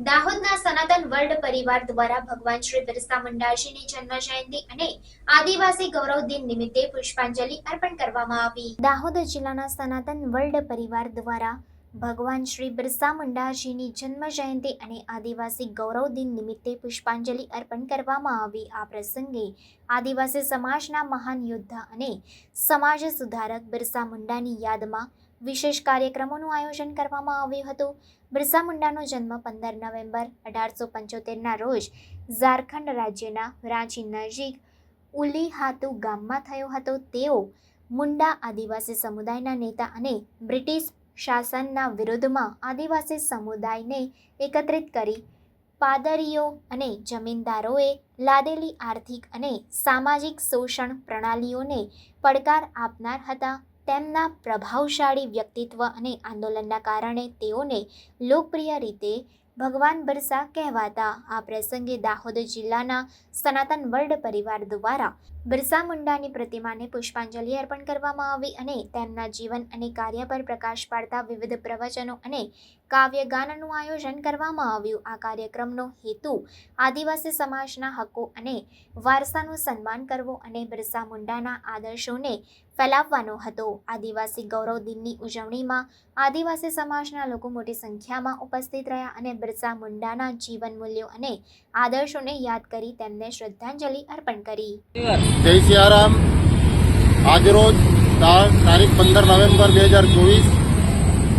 દાહોદના સનાતન વર્લ્ડ પરિવાર દ્વારા ભગવાન શ્રી બિરસા મુંડાજીની જન્મ જયંતિ અને આદિવાસી ગૌરવ દિન નિમિત્તે પુષ્પાંજલિ અર્પણ કરવામાં આવી. દાહોદ જિલ્લાના સનાતન વર્લ્ડ પરિવાર દ્વારા ભગવાન શ્રી બિરસા મુંડાજીની જન્મ જયંતિ અને આદિવાસી ગૌરવ દિન નિમિત્તે પુષ્પાંજલિ અર્પણ કરવામાં આવી. આ પ્રસંગે આદિવાસી સમાજના મહાન યોદ્ધા અને સમાજ સુધારક બિરસા મુંડાની યાદમાં વિશેષ કાર્યક્રમોનું આયોજન કરવામાં આવ્યું હતું. બિરસા મુંડાનો જન્મ પંદર નવેમ્બર અઢારસો પંચોતેરના રોજ ઝારખંડ રાજ્યના રાંચી નજીક ઉલીહાતુ ગામમાં થયો હતો. તેઓ મુંડા આદિવાસી સમુદાયના નેતા અને બ્રિટિશ શાસનના વિરોધમાં આદિવાસી સમુદાયને એકત્રિત કરી પાદરીઓ અને જમીનદારોએ લાદેલી આર્થિક અને સામાજિક શોષણ પ્રણાલીઓને પડકાર આપનાર હતા. તેમના પ્રભાવશાળી વ્યક્તિત્વ અને આંદોલનના કારણે તેઓને લોકપ્રિય રીતે ભગવાન બરસા કહેવાતા. આ પ્રસંગે દાહોદ જિલ્લાના સનાતન વર્લ્ડ પરિવાર દ્વારા બિરસા મુંડાની પ્રતિમાને પુષ્પાંજલિ અર્પણ કરવામાં આવી અને તેમના જીવન અને કાર્ય પર પ્રકાશ પાડતા વિવિધ પ્રવચનો અને કાવ્યગાનનું આયોજન કરવામાં આવ્યું. આ કાર્યક્રમનો હેતુ આદિવાસી સમાજના હકો અને વારસાનું સન્માન કરવો અને બિરસા મુંડાના આદર્શોને ફેલાવવાનો હતો. આદિવાસી ગૌરવ દિનની ઉજવણીમાં આદિવાસી સમાજના લોકો મોટી સંખ્યામાં ઉપસ્થિત રહ્યા અને બિરસા મુંડાના જીવન મૂલ્યો અને આદર્શોને યાદ કરી તેમને શ્રદ્ધાંજલિ અર્પણ કરી. જય સિયારામ. આજરોજ તારીખ પંદર નવેમ્બર બે હજાર ચોવીસ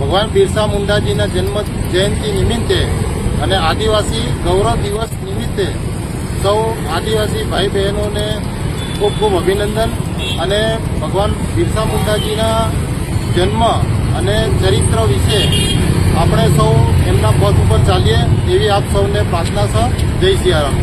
ભગવાન બિરસા મુંડાજીના જન્મ જયંતિ નિમિત્તે અને આદિવાસી ગૌરવ દિવસ નિમિત્તે સૌ આદિવાસી ભાઈ બહેનોને ખૂબ ખૂબ અભિનંદન અને ભગવાન બિરસા મુંડાજીના જન્મ અને ચરિત્ર વિશે આપણે સૌ એમના પથ ઉપર ચાલીએ એવી આપ સૌને પ્રાર્થના છે. જય સિયારામ.